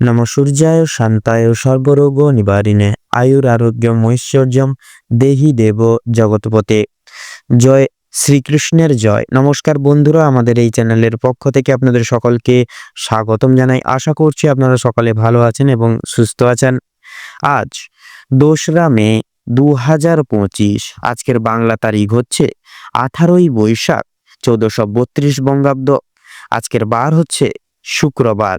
নম সূর্যায় শান্তায় সর্বরোগ নিবারিণে আয়ুর আরোগ্যম ঐশ্বর্যম দেহি দেব জগৎপতে জয় শ্রীকৃষ্ণের জয় নমস্কার বন্ধুরা, আমাদের এই চ্যানেলের পক্ষ থেকে আপনাদের সকলকে স্বাগতম জানাই। আশা করছি আপনারা সকলে ভালো আছেন এবং সুস্থ আছেন। আজ, দোসরা মে দু হাজার পঁচিশ, আজকের বাংলা তারিখ হচ্ছে আঠারোই বৈশাখ, চৌদ্দশো বত্রিশ বঙ্গাব্দ। আজকের বার হচ্ছে শুক্রবার।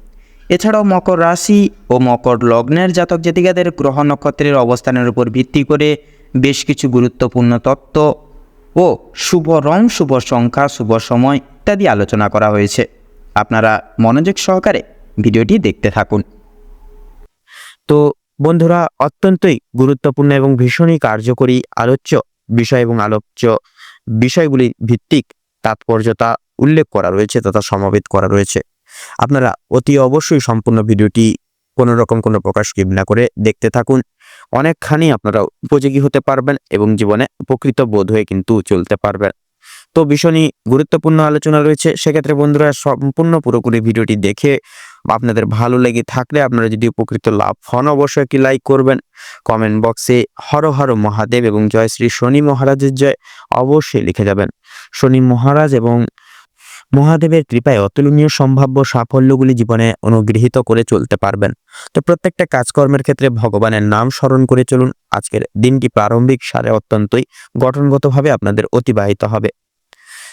এছাড়াও মকর রাশি ও মকর লগ্নের জাতক জাতিকাদের গ্রহ নক্ষত্রের অবস্থানের উপর ভিত্তি করে বেশ কিছু গুরুত্বপূর্ণ তত্ত্ব ও শুভ রং, শুভ সংখ্যা, শুভ সময় ইত্যাদি আলোচনা করা হয়েছে। আপনারা মনোযোগ সহকারে ভিডিওটি দেখতে থাকুন। তো বন্ধুরা, অত্যন্তই গুরুত্বপূর্ণ এবং ভীষণই কার্যকরী আলোচ্য বিষয় এবং আলোচ্য বিষয়গুলি ভিত্তিক তাৎপর্যতা উল্লেখ করা রয়েছে তথা সমাবেত করা রয়েছে। আপনারা অতি অবশ্যই সম্পূর্ণ ভিডিওটি কোনো রকম কোনো প্রকাশ স্কিপ না করে দেখতে থাকুন। অনেকখানি আপনারা উপযোগী হতে পারবেন এবং জীবনে উপকৃত বোধ হয়ে কিন্তু চলতে পারবেন। তো ভীষণই গুরুত্বপূর্ণ আলোচনা রয়েছে। সেক্ষেত্রে বন্ধুরা সম্পূর্ণ পুরোপুরি ভিডিওটি দেখে আপনাদের ভালো লেগে থাকলে আপনারা যদি উপকৃত লাভ হন অবশ্যই একটি লাইক করবেন। কমেন্ট বক্সে হর হর মহাদেব এবং জয় শ্রী শনি মহারাজের জয় অবশ্যই লিখে যাবেন। শনি মহারাজ এবং মহাদেবের কৃপায় অতুলনীয় সম্ভাব্য সাফল্যগুলি জীবনে অনুগৃহীত করে চলতে পারবেন। তো প্রত্যেকটা কাজকর্মের ক্ষেত্রে ভগবানের নাম স্মরণ করে চলুন। আজকের দিনটি প্রারম্ভিক সারে অত্যন্তই গঠনগতভাবে আপনাদের অতিবাহিত হবে।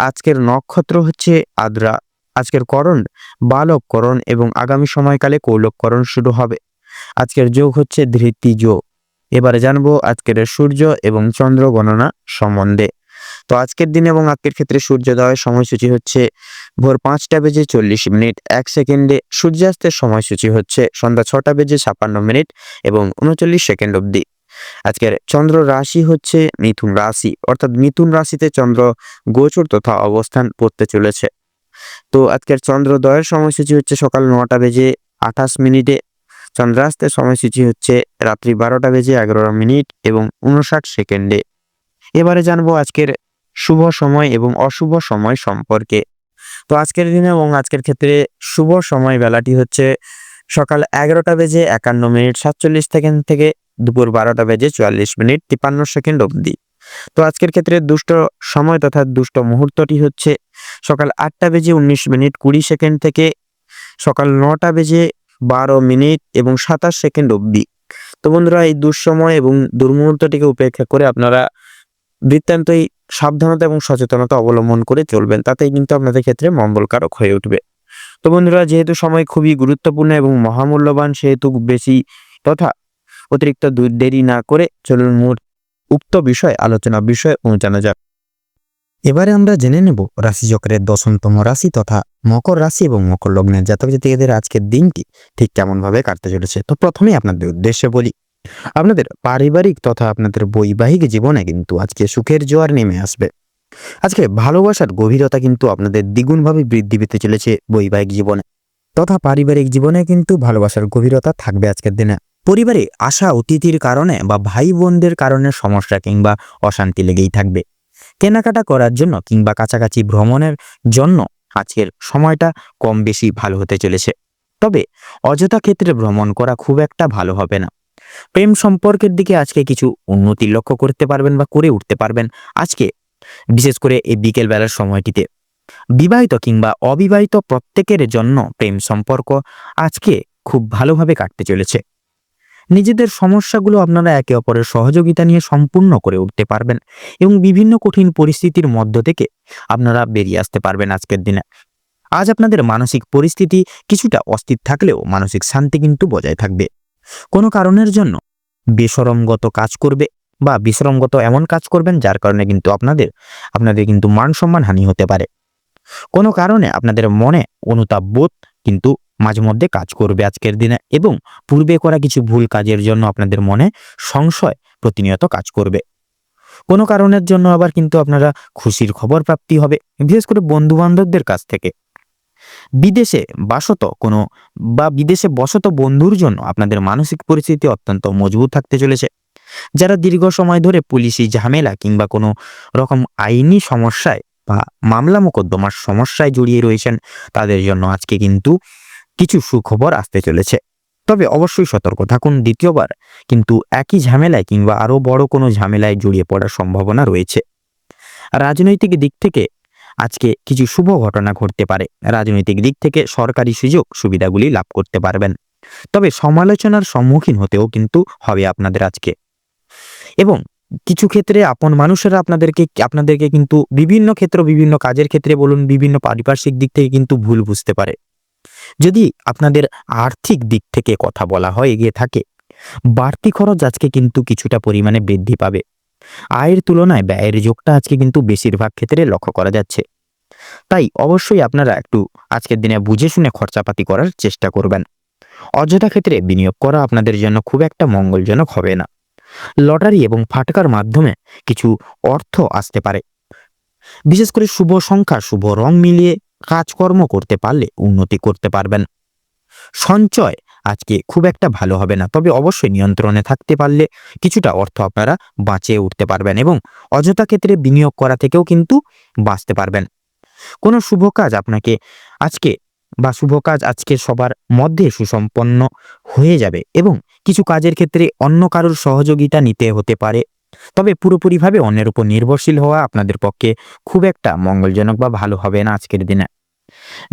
আজকের নক্ষত্র হচ্ছে আদ্রা। আজকের করণ বালককরণ এবং আগামী সময়কালে কৌলককরণ শুরু হবে। আজকের যোগ হচ্ছে ধৃতি যোগ এবারে জানব আজকের সূর্য এবং চন্দ্র গণনা সম্বন্ধে। তো আজকের দিন এবং আজকের ক্ষেত্রে সূর্যোদয়ের সময়সূচি হচ্ছে ভোর পাঁচটা বেজে চল্লিশ মিনিট, এক সেকেন্ডে সূর্যাস্তের সময়সূচি হচ্ছে সন্ধ্যা ছটা বেজে ছাপ্পান্ন মিনিট এবং উনচল্লিশ সেকেন্ড অবধি। আজকের চন্দ্র রাশি হচ্ছে মিথুন রাশি, অর্থাৎ মিথুন রাশিতে চন্দ্র গোচর তথা অবস্থান করতে চলেছে। তো আজকের চন্দ্রোদয়ের সময়সূচি হচ্ছে সকাল নটা বেজে আঠাশ মিনিটে, চন্দ্রাস্তের সময়সূচি হচ্ছে রাত্রি বারোটা বেজে এগারো মিনিট এবং উনষাট সেকেন্ডে। এবারে জানব আজকের শুভ সময় এবং অশুভ সময় সম্পর্কে। তো আজকের দিনে এবং আজকের ক্ষেত্রে শুভ সময় বেলাটি হচ্ছে সকাল এগারোটা বেজে একান্ন মিনিট, সাতচল্লিশ সেকেন্ড থেকে দুপুর বারোটা বেজে চুয়াল্লিশ মিনিট তিপান্ন সেকেন্ড অবধি। তো আজকের ক্ষেত্রে দুষ্ট সময় তথা দুষ্ট মুহূর্তটি হচ্ছে সকাল আটটা বেজে উনিশ মিনিট কুড়ি সেকেন্ড থেকে সকাল নটা বেজে বারো মিনিট এবং সাতাশ সেকেন্ড অবধি। তো বন্ধুরা, এই দুঃসময় এবং দুর্মুহূর্তটিকে উপেক্ষা করে আপনারা বৃত্তান্তই সাবধানতা এবং সচেতনতা অবলম্বন করে চলবেন, তাতেই কিন্তু আপনাদের ক্ষেত্রে মঙ্গলকারক হয়ে উঠবে। তো বন্ধুরা, যেহেতু সময় খুবই গুরুত্বপূর্ণ এবং মহামূল্যবান, সেহেতু বেশি তথা অতিরিক্ত দেরি না করে চলুন মূল উক্ত বিষয় আলোচনা বিষয়ে পৌঁছানো যাক। এবারে আমরা জেনে নেব রাশিচক্রের দশমতম রাশি তথা মকর রাশি এবং মকর লগ্নের জাতক জাতিকাদের আজকের দিনটি ঠিক কেমনভাবে কাটতে চলেছে। তো প্রথমেই আপনাদের উদ্দেশ্যে বলি, আপনাদের পারিবারিক তথা আপনাদের বৈবাহিক জীবনে কিন্তু আজকে সুখের জোয়ার নেমে আসবে। আজকে ভালোবাসার গভীরতা কিন্তু আপনাদের দ্বিগুণভাবে বৃদ্ধি পেতে চলেছে বৈবাহিক জীবনে। তথা পারিবারিক জীবনে কিন্তু ভালোবাসার গভীরতা থাকবে আজকের দিনে। পরিবারে আসা অতিথির কারণে বা ভাই বোনদের কারণে সমস্যা কিংবা অশান্তি লেগেই থাকবে। কেনাকাটা করার জন্য কিংবা কাছাকাছি ভ্রমণের জন্য আজকের সময়টা কম বেশি ভালো হতে চলেছে। তবে অযথা ক্ষেত্রে ভ্রমণ করা খুব একটা ভালো হবে না। প্রেম সম্পর্কের দিকে আজকে কিছু উন্নতি লক্ষ্য করতে পারবেন বা করে উঠতে পারবেন আজকে। বিশেষ করে এই বিকেল বেলার সময়টিতে। বিবাহিত কিংবা অবিবাহিত প্রত্যেকের জন্য প্রেম সম্পর্ক আজকে খুব ভালোভাবে কাটতে চলেছে। নিজেদের সমস্যাগুলো আপনারা একে অপরের সহযোগিতা নিয়ে সম্পূর্ণ করে উঠতে পারবেন এবং বিভিন্ন কঠিন পরিস্থিতির মধ্য থেকে আপনারা বেরিয়ে আসতে পারবেন আজকের দিনে। আজ আপনাদের মানসিক পরিস্থিতি কিছুটা অস্থির থাকলেও মানসিক শান্তি কিন্তু বজায় থাকবে। কোনো কারণের জন্য বেসরমগত কাজ করবে বা বিশ্রমগত এমন কাজ করবেন যার কারণে কিন্তু আপনাদের আপনাদের কিন্তু মান সম্মান হানি হতে পারে। কোনো কারণে আপনাদের মনে অনুতাপ বোধ কিন্তু মাঝে মধ্যে কাজ করবে আজকের দিনে এবং পূর্বে করা কিছু ভুল কাজের জন্য আপনাদের মনে সংশয় প্রতিনিয়ত কাজ করবে। কোনো কারণের জন্য আবার কিন্তু আপনারা খুশির খবর প্রাপ্তি হবে, বিশেষ করে বন্ধু বান্ধবদের কাছ থেকে। বিদেশে বাসত কোনো বা বিদেশে বসত বন্ধুর জন্য আপনাদের মানসিক পরিস্থিতি অত্যন্ত মজবুত থাকতে চলেছে। যারা দীর্ঘ সময় ধরে পুলিশি ঝামেলা কিংবা কোনো রকম আইনি সমস্যায় বা মামলা মোকদ্দমার সমস্যায় জড়িয়ে রয়েছেন, তাদের জন্য আজকে কিন্তু কিছু সুখবর আসতে চলেছে। তবে অবশ্যই সতর্ক থাকুন দ্বিতীয়বার, কিন্তু একই ঝামেলায় কিংবা আরও বড় কোনো ঝামেলায় জড়িয়ে পড়ার সম্ভাবনা রয়েছে। রাজনৈতিক দিক থেকে আজকে কিছু শুভ ঘটনা ঘটতে পারে। রাজনৈতিক দিক থেকে সরকারি সুযোগ সুবিধাগুলি লাভ করতে পারবেন। তবে সমালোচনার সম্মুখীন হতেও কিন্তু হবে আপনাদের আজকে। এবং কিছু ক্ষেত্রে আপন মানুষেরা আপনাদেরকে আপনাদেরকে কিন্তু বিভিন্ন ক্ষেত্র, বিভিন্ন কাজের ক্ষেত্রে বলুন, বিভিন্ন পারিপার্শ্বিক দিক থেকে কিন্তু ভুল বুঝতে পারে। যদি আপনাদের আর্থিক দিক থেকে কথা বলা হয়, এগিয়ে থাকে, বাড়তি খরচ আজকে কিন্তু কিছুটা পরিমাণে বৃদ্ধি পাবে। আয়ের তুলনায় ব্যয়ের যোগটা আজকে কিন্তু বেশিরভাগ ক্ষেত্রে লক্ষ্য করা যাচ্ছে। তাই অবশ্যই আপনারা একটু আজকের দিনে বুঝে শুনে খরচাপাতি করার চেষ্টা করবেন। অযথা ক্ষেত্রে বিনিয়োগ করা আপনাদের জন্য খুব একটা মঙ্গলজনক হবে না। লটারি এবং ফাটকার মাধ্যমে কিছু অর্থ আসতে পারে। বিশেষ করে শুভ সংখ্যা, শুভ রং মিলিয়ে কাজকর্ম করতে পারলে উন্নতি করতে পারবেন। সঞ্চয় আজকে খুব একটা ভালো হবে না, তবে অবশ্যই নিয়ন্ত্রণে থাকতে পারলে কিছুটা অর্থ আপনারা বাঁচিয়ে উঠতে পারবেন এবং অযথা ক্ষেত্রে বিনিয়োগ করা থেকেও কিন্তু বাঁচতে পারবেন। কোনো শুভ কাজ আপনাকে আজকে বা শুভ কাজ আজকে সবার মধ্যে সুসম্পন্ন হয়ে যাবে এবং কিছু কাজের ক্ষেত্রে অন্য কারোর সহযোগিতা নিতে হতে পারে। তবে পুরোপুরিভাবে অন্যের উপর নির্ভরশীল হওয়া আপনাদের পক্ষে খুব একটা মঙ্গলজনক বা ভালো হবে না আজকের দিনে।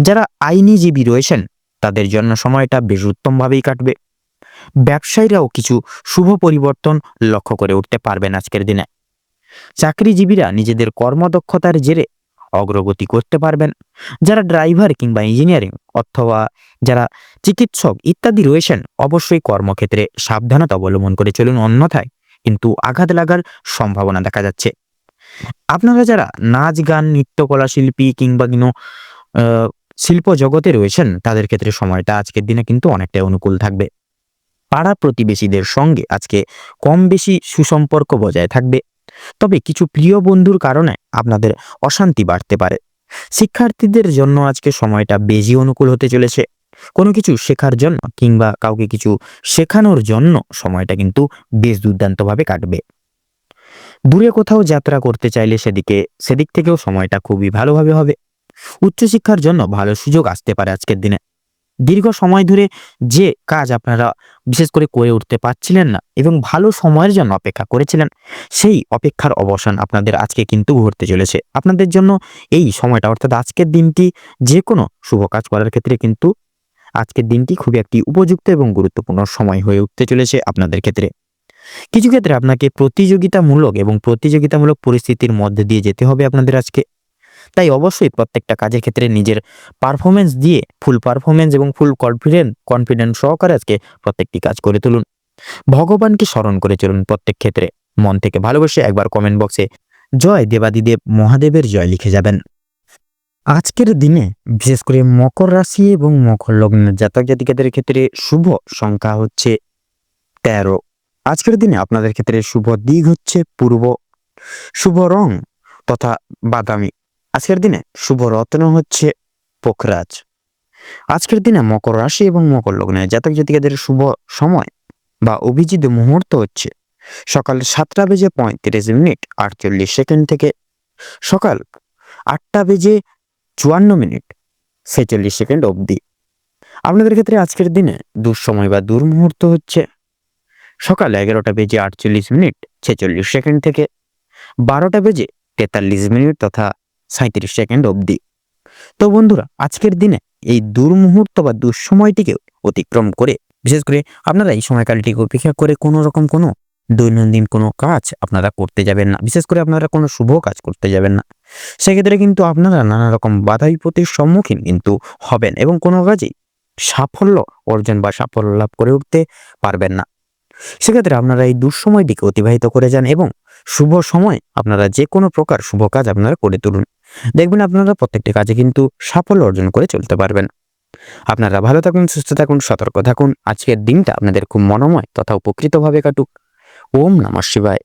যারা আইনিজীবী রয়েছেন, তাদের জন্য সময়টা বেশ উত্তমভাবেই কাটবে। ব্যবসায়ীরাও কিছু শুভ পরিবর্তন লক্ষ্য করে উঠতে পারবেন আজকের দিনে। চাকরিজীবীরা নিজেদের কর্মদক্ষতার জেরে অগ্রগতি করতে পারবেন। যারা ড্রাইভার কিংবা ইঞ্জিনিয়ারিং অথবা যারা চিকিৎসক ইত্যাদি রয়েছেন, অবশ্যই কর্মক্ষেত্রে সাবধানতা অবলম্বন করে চলুন। অন্যথায় কিন্তু আঘাত লাগার সম্ভাবনা দেখা যাচ্ছে। আপনারা যারা নাচ, গান, নৃত্যকলা শিল্পী কিংবা কোনো শিল্প জগতে রয়েছেন, তাদের ক্ষেত্রে সময়টা আজকের দিনে কিন্তু অনেকটাই অনুকূল থাকবে। পাড়া প্রতিবেশীদের সঙ্গে আজকে কম বেশি সুসম্পর্ক বজায় থাকবে। তবে কিছু প্রিয় বন্ধুর কারণে আপনাদের অশান্তি বাড়তে পারে। শিক্ষার্থীদের জন্য আজকে সময়টা বেশি অনুকূল হতে চলেছে। কোনো কিছু শেখার জন্য কিংবা কাউকে কিছু শেখানোর জন্য সময়টা কিন্তু বেশ দুর্দান্তভাবে কাটবে। দূরে কোথাও যাত্রা করতে চাইলে সেদিকে, সেদিক থেকেও সময়টা খুবই ভালোভাবে হবে। উচ্চশিক্ষার জন্য ভালো সুযোগ আসতে পারে আজকের দিনে। দীর্ঘ সময় ধরে যে কাজ আপনারা বিশেষ করে করে উঠতে পারছিলেন না এবং ভালো সময়ের জন্য অপেক্ষা করেছিলেন, সেই অপেক্ষার অবসান আপনাদের আজকে কিন্তু ঘটতে চলেছে। আপনাদের জন্য এই সময়টা অর্থাৎ আজকের দিনটি যে কোনো শুভ কাজ করার ক্ষেত্রে কিন্তু আজকের দিনটি খুবই একটি উপযুক্ত এবং গুরুত্বপূর্ণ সময় হয়ে উঠতে চলেছে আপনাদের ক্ষেত্রে। কিছু ক্ষেত্রে আপনাকে প্রতিযোগিতামূলক এবং প্রতিযোগিতামূলক পরিস্থিতির মধ্যে দিয়ে যেতে হবে আপনাদের আজকে। তাই অবশ্যই প্রত্যেকটা কাজের ক্ষেত্রে নিজের পারফরমেন্স দিয়ে ফুল পারফরমেন্স এবং ফুল কনফিডেন্ট কনফিডেন্ট সহকারে আজকে প্রত্যেকটি কাজ করে তুলুন। ভগবানকে স্মরণ করে চলুন প্রত্যেক ক্ষেত্রে। মন থেকে ভালোবেসে একবার কমেন্ট বক্সে জয় দেবাদিদেব মহাদেবের জয় লিখে যাবেন। আজকের দিনে বিশেষ করে মকর রাশি এবং মকর লগ্নের জাতক জাতিকাদের ক্ষেত্রে শুভ সংখ্যা হচ্ছে তেরো। আজকের দিনে আপনাদের ক্ষেত্রে শুভ দিক হচ্ছে পূর্ব, শুভ রং তথা বাদামি। আজকের দিনে শুভ রত্ন হচ্ছে পোখরাজ। আজকের দিনে মকর রাশি এবং মকর লগ্নের জাতক জাতিকাদের শুভ সময় বা অভিজিৎ মুহূর্ত হচ্ছে সকাল সাতটা বেজে পঁয়ত্রিশ মিনিট আটচল্লিশ সেকেন্ড থেকে সকাল আটটা বেজে চুয়ান্ন মিনিট ছেচল্লিশ সেকেন্ড অবধি। আপনাদের ক্ষেত্রে আজকের দিনে দুঃসময় বা দুর্মুহূর্ত হচ্ছে সকাল এগারোটা বেজে আটচল্লিশ মিনিট ছেচল্লিশ সেকেন্ড থেকে বারোটা বেজে তেতাল্লিশ মিনিট তথা সাঁত্রিশ সেকেন্ড অবধি। তো বন্ধুরা, আজকের দিনে এই দুর্মুহূর্ত বা দুঃসময়টিকে অতিক্রম করে, বিশেষ করে আপনারা এই সময়কালটিকে উপেক্ষা করে কোনো রকম কোনো দৈনন্দিন কোনো কাজ আপনারা করতে যাবেন না। বিশেষ করে আপনারা কোনো শুভ কাজ করতে যাবেন না। সেক্ষেত্রে কিন্তু আপনারা নানা রকম বাধা বিপত্তির সম্মুখীন কিন্তু হবেন এবং কোনো কাজেই সাফল্য অর্জন বা সাফল্য লাভ করে উঠতে পারবেন না। সেক্ষেত্রে আপনারা এই দুঃসময়টিকে অতিবাহিত করে যান এবং শুভ সময় আপনারা যে কোনো প্রকার শুভ কাজ আপনারা করে তুলুন। দেখবেন আপনারা প্রত্যেকটি কাজে কিন্তু সাফল্য অর্জন করে চলতে পারবেন। আপনারা ভালো থাকুন, সুস্থ থাকুন, সতর্ক থাকুন। আজকের দিনটা আপনাদের খুব মনোময় তথা উপকৃতভাবে কাটুক। ওম নমঃ শিবায়।